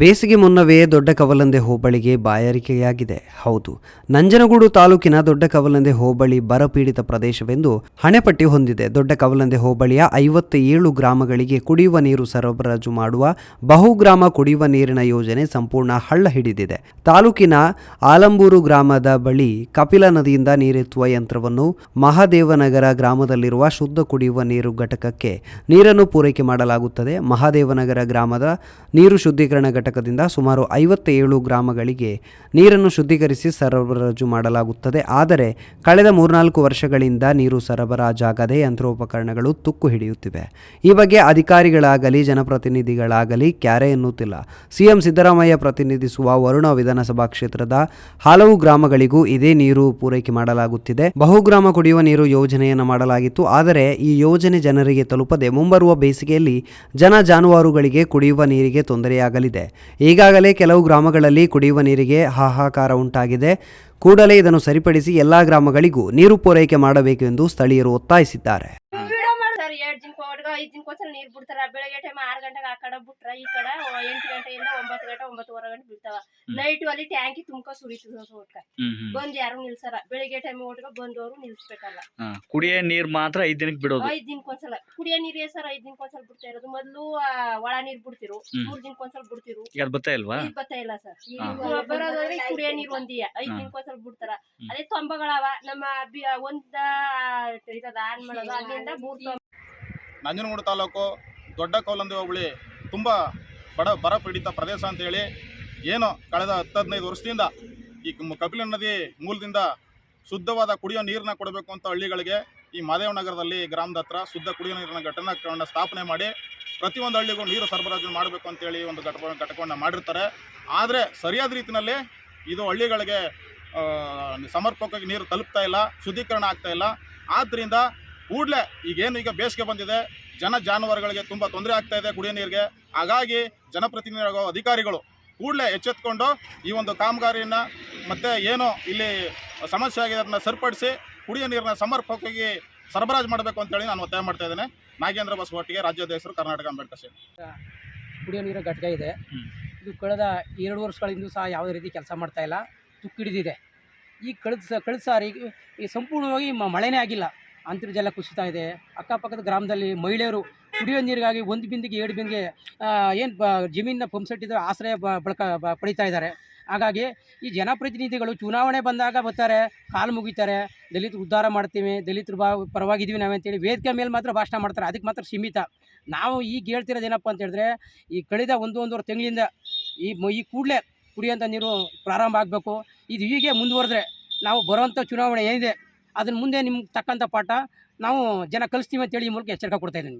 ಬೇಸಿಗೆ ಮುನ್ನವೇ ದೊಡ್ಡ ಕವಲಂದೆ ಹೋಬಳಿಗೆ ಬಾಯಾರಿಕೆಯಾಗಿದೆ. ಹೌದು, ನಂಜನಗೂಡು ತಾಲೂಕಿನ ದೊಡ್ಡ ಕವಲಂದೆ ಹೋಬಳಿ ಬರಪೀಡಿತ ಪ್ರದೇಶವೆಂದು ಹಣೆಪಟ್ಟಿ ಹೊಂದಿದೆ. ದೊಡ್ಡ ಕವಲಂದೆ ಹೋಬಳಿಯ ಐವತ್ತ ಏಳು ಗ್ರಾಮಗಳಿಗೆ ಕುಡಿಯುವ ನೀರು ಸರಬರಾಜು ಮಾಡುವ ಬಹುಗ್ರಾಮ ಕುಡಿಯುವ ನೀರಿನ ಯೋಜನೆ ಸಂಪೂರ್ಣ ಹಳ್ಳ ಹಿಡಿದಿದೆ. ತಾಲೂಕಿನ ಆಲಂಬೂರು ಗ್ರಾಮದ ಬಳಿ ಕಪಿಲ ನದಿಯಿಂದ ನೀರೆತ್ತುವ ಯಂತ್ರವನ್ನು ಮಹಾದೇವನಗರ ಗ್ರಾಮದಲ್ಲಿರುವ ಶುದ್ಧ ಕುಡಿಯುವ ನೀರು ಘಟಕಕ್ಕೆ ನೀರನ್ನು ಪೂರೈಕೆ ಮಾಡಲಾಗುತ್ತದೆ. ಮಹಾದೇವನಗರ ಗ್ರಾಮದ ನೀರು ಶುದ್ಧೀಕರಣ ಘಟಕದಿಂದ ಸುಮಾರು ಐವತ್ತೇಳು ಗ್ರಾಮಗಳಿಗೆ ನೀರನ್ನು ಶುದ್ಧೀಕರಿಸಿ ಸರಬರಾಜು ಮಾಡಲಾಗುತ್ತದೆ. ಆದರೆ ಕಳೆದ ಮೂರ್ನಾಲ್ಕು ವರ್ಷಗಳಿಂದ ನೀರು ಸರಬರಾಜಾಗದೆ ಯಂತ್ರೋಪಕರಣಗಳು ತುಕ್ಕು ಹಿಡಿಯುತ್ತಿವೆ. ಈ ಬಗ್ಗೆ ಅಧಿಕಾರಿಗಳಾಗಲಿ, ಜನಪ್ರತಿನಿಧಿಗಳಾಗಲಿ ಕ್ಯಾರೆ ಎನ್ನುತ್ತಿಲ್ಲ. ಸಿಎಂ ಸಿದ್ದರಾಮಯ್ಯ ಪ್ರತಿನಿಧಿಸುವ ವರುಣ ವಿಧಾನಸಭಾ ಕ್ಷೇತ್ರದ ಹಲವು ಗ್ರಾಮಗಳಿಗೂ ಇದೇ ನೀರು ಪೂರೈಕೆ ಮಾಡಲಾಗುತ್ತಿದೆ. ಬಹುಗ್ರಾಮ ಕುಡಿಯುವ ನೀರು ಯೋಜನೆಯನ್ನು ಮಾಡಲಾಗಿತ್ತು. ಆದರೆ ಈ ಯೋಜನೆ ಜನರಿಗೆ ತಲುಪದೆ ಮುಂಬರುವ ಬೇಸಿಗೆಯಲ್ಲಿ ಜನ ಜಾನುವಾರುಗಳಿಗೆ ಕುಡಿಯುವ ನೀರಿಗೆ ತೊಂದರೆಯಾಗಲಿದೆ. ಈಗಾಗಲೇ ಕೆಲವು ಗ್ರಾಮಗಳಲ್ಲಿ ಕುಡಿಯುವ ನೀರಿಗೆ ಹಾಹಾಕಾರ ಉಂಟಾಗಿದೆ. ಕೂಡಲೇ ಇದನ್ನು ಸರಿಪಡಿಸಿ ಎಲ್ಲಾ ಗ್ರಾಮಗಳಿಗೂ ನೀರು ಪೂರೈಕೆ ಮಾಡಬೇಕು ಎಂದು ಸ್ಥಳೀಯರು ಒತ್ತಾಯಿಸಿದ್ದಾರೆ ವಿಡಿಯೋ ಮಾಡ್ತಾರೆ ಎರಡ್ ದಿನಕ್ಕೆ ಒಡ್ಗ ಐದ್ ದಿನಕ್ಕೊಂದ್ಸಲ ನೀರು ನೀರ್ ಬಿಡ್ತಾರ. ಬೆಳಗ್ಗೆ ಟೈಮ್ ಆರ್ ಗಂಟೆಗೆ ಆ ಕಡೆ ಬಿಟ್ರ ಈ ಕಡೆ ಎಂಟು ಗಂಟೆಯಿಂದ ಒಂಬತ್ತು ಗಂಟೆ ಒಂಬತ್ತುವರೆ ಗಂಟೆ ಬಿಡ್ತಾವ. ನೈಟ್ ಅಲ್ಲಿ ಟ್ಯಾಂಕಿ ತುಂಬಾ ಸುರಿತದ ಒಟ್ಕ ಬಂದ್ ಯಾರು ನಿಲ್ಸಾರ ಬೆಳಿಗ್ಗೆ ಟೈಮ್ ಒಟ್ಗ ಬಂದವರು ನಿಲ್ಸ್ಬೇಕಲ್ಲ. ಕುಡಿಯೋ ನೀರ್ ಮಾತ್ರ ಐದ್ ದಿನಕ್ಕೆ ಬಿಡೋದು. ಐದ್ ದಿನಕ್ಕೆ ಒಂದ್ಸಲ. ಕುಡಿಯೋ ನೀರ್ ಸರ್ ಐದ್ ದಿನಕ್ಕೆ ಒಂದ್ಸಲ ಬಿಡ್ತಾ ಇರೋದು? ಮೊದ್ಲು ಒಳ ನೀರ್ ಬಿಡ್ತಿರು. ಮೂರ್ ದಿನಕ್ಕೆ ಒಂದ್ಸಲ ಬಿಡ್ತಿರು. ಈಗ ಬರ್ತಾ ಇಲ್ವಾ? ಈಗ ಬರ್ತಾ ಇಲ್ಲ ಸರ್. ಬರೋದಾದ್ರೆ ಕುಡಿಯೋ ನೀರ್ ಒಂದಿಯ. ಐದ್ ದಿನಕ್ಕೊಂದ್ಸಲ ಬಿಡ್ತಾರ. ಅದೇ ತೊಂಬಗಳವ. ನಮ್ಮ ಒಂದ ಇದ ಆನ್ ಮಾಡೋದು. ಅಲ್ಲಿಂದ ಮೂರ್ ತೊಂಬ ನಂಜನಗೂಡು ತಾಲೂಕು ದೊಡ್ಡ ಕೌಲಂದಿ ಹೋಬಳಿ ತುಂಬ ಬಡ ಬರ ಪೀಡಿತ ಪ್ರದೇಶ ಅಂತೇಳಿ ಏನು ಕಳೆದ ಹತ್ತು ಹದಿನೈದು ವರ್ಷದಿಂದ ಈ ಕಪಿಲ ನದಿ ಮೂಲದಿಂದ ಶುದ್ಧವಾದ ಕುಡಿಯೋ ನೀರನ್ನ ಕೊಡಬೇಕು ಅಂತ ಹಳ್ಳಿಗಳಿಗೆ ಈ ಮಾದೇವ ನಗರದಲ್ಲಿ ಗ್ರಾಮದ ಹತ್ರ ಶುದ್ಧ ಕುಡಿಯೋ ನೀರಿನ ಘಟಕವನ್ನು ಸ್ಥಾಪನೆ ಮಾಡಿ ಪ್ರತಿಯೊಂದು ಹಳ್ಳಿಗೂ ನೀರು ಸರಬರಾಜು ಮಾಡಬೇಕು ಅಂತೇಳಿ ಒಂದು ಘಟಕ ಘಟಕವನ್ನು ಮಾಡಿರ್ತಾರೆ. ಆದರೆ ಸರಿಯಾದ ರೀತಿಯಲ್ಲಿ ಇದು ಹಳ್ಳಿಗಳಿಗೆ ಸಮರ್ಪಕವಾಗಿ ನೀರು ತಲುಪ್ತಾ ಇಲ್ಲ, ಶುದ್ಧೀಕರಣ ಆಗ್ತಾ ಇಲ್ಲ. ಆದ್ದರಿಂದ ಕೂಡಲೇ ಈಗೇನು ಈಗ ಬೇಸಿಗೆ ಬಂದಿದೆ ಜನ ಜಾನುವಾರುಗಳಿಗೆ ತುಂಬ ತೊಂದರೆ ಆಗ್ತಾ ಇದೆ ಕುಡಿಯೋ ನೀರಿಗೆ. ಹಾಗಾಗಿ ಜನಪ್ರತಿನಿಧಿಗಳು ಅಧಿಕಾರಿಗಳು ಕೂಡಲೇ ಎಚ್ಚೆತ್ಕೊಂಡು ಈ ಒಂದು ಕಾಮಗಾರಿಯನ್ನು ಮತ್ತೆ ಏನು ಇಲ್ಲಿ ಸಮಸ್ಯೆ ಆಗಿದೆ ಅದನ್ನು ಸರಿಪಡಿಸಿ ಕುಡಿಯೋ ನೀರನ್ನ ಸಮರ್ಪಕವಾಗಿ ಸರಬರಾಜು ಮಾಡಬೇಕು ಅಂತೇಳಿ ನಾನು ಒತ್ತಾಯ ಮಾಡ್ತಾ ಇದ್ದೇನೆ. ನಾಗೇಂದ್ರ ಬಸವಟ್ಟಿಗೆ ರಾಜ್ಯಾಧ್ಯಕ್ಷರು ಕರ್ನಾಟಕ ಅಂಬೇಡ್ಕರ್ ಸೇನೆ ಕುಡಿಯೋ ನೀರು ಘಟಕ ಇದೆ. ಇದು ಕಳೆದ ಎರಡು ವರ್ಷಗಳಿಂದ ಸಹ ಯಾವುದೇ ರೀತಿ ಕೆಲಸ ಮಾಡ್ತಾ ಇಲ್ಲ. ತುಕ್ಕಿಡಿದಿದೆ. ಈ ಕಳೆದ ಕಳೆದ ಸಾರಿ ಈ ಸಂಪೂರ್ಣವಾಗಿ ಮಳೆನೇ ಆಗಿಲ್ಲ. ಅಂತರ್ಜಲ ಕುಸಿತಾ ಇದೆ. ಅಕ್ಕಪಕ್ಕದ ಗ್ರಾಮದಲ್ಲಿ ಮಹಿಳೆಯರು ಕುಡಿಯೋ ನೀರಿಗಾಗಿ ಒಂದು ಬಿಂದಿಗೆ ಎರಡು ಬಿಂದಿಗೆ ಏನು ಬ ಜಮೀನಿನ ಪಂಪ್ ಸೆಟ್ ಇದ್ದರೆ ಆಶ್ರಯ ಬಳಕ ಪಡಿತಾ ಇದ್ದಾರೆ. ಹಾಗಾಗಿ ಈ ಜನಪ್ರತಿನಿಧಿಗಳು ಚುನಾವಣೆ ಬಂದಾಗ ಬರ್ತಾರೆ, ಕಾಲು ಮುಗಿತಾರೆ, ದಲಿತ ಉದ್ಧಾರ ಮಾಡ್ತೀವಿ, ದಲಿತರು ಬಾ ಪರವಾಗಿದ್ದೀವಿ ನಾವಂತೇಳಿ ವೇದಿಕೆ ಮೇಲೆ ಮಾತ್ರ ಭಾಷಣ ಮಾಡ್ತಾರೆ. ಅದಕ್ಕೆ ಮಾತ್ರ ಸೀಮಿತ. ನಾವು ಈಗ ಹೇಳ್ತಿರೋದು ಏನಪ್ಪ ಅಂತ ಹೇಳಿದ್ರೆ, ಈ ಕಳೆದ ಒಂದು ಒಂದೂವರೆ ತಿಂಗಳಿಂದ ಈ ಈ ಕೂಡಲೇ ಕುಡಿಯೋಂಥ ನೀರು ಪ್ರಾರಂಭ ಆಗಬೇಕು. ಇದು ಹೀಗೆ ಮುಂದುವರೆದ್ರೆ ನಾವು ಬರುವಂಥ ಚುನಾವಣೆ ಏನಿದೆ ಅದನ್ನ ಮುಂದೆ ನಿಮ್ಗೆ ತಕ್ಕಂಥ ಪಾಠ ನಾವು ಜನ ಕಲಿಸ್ತೀವಿ ಅಂತೇಳಿ ಈ ಮೂಲಕ ಎಚ್ಚರಿಕೆ ಕೊಡ್ತಾ ಇದ್ದೀನಿ.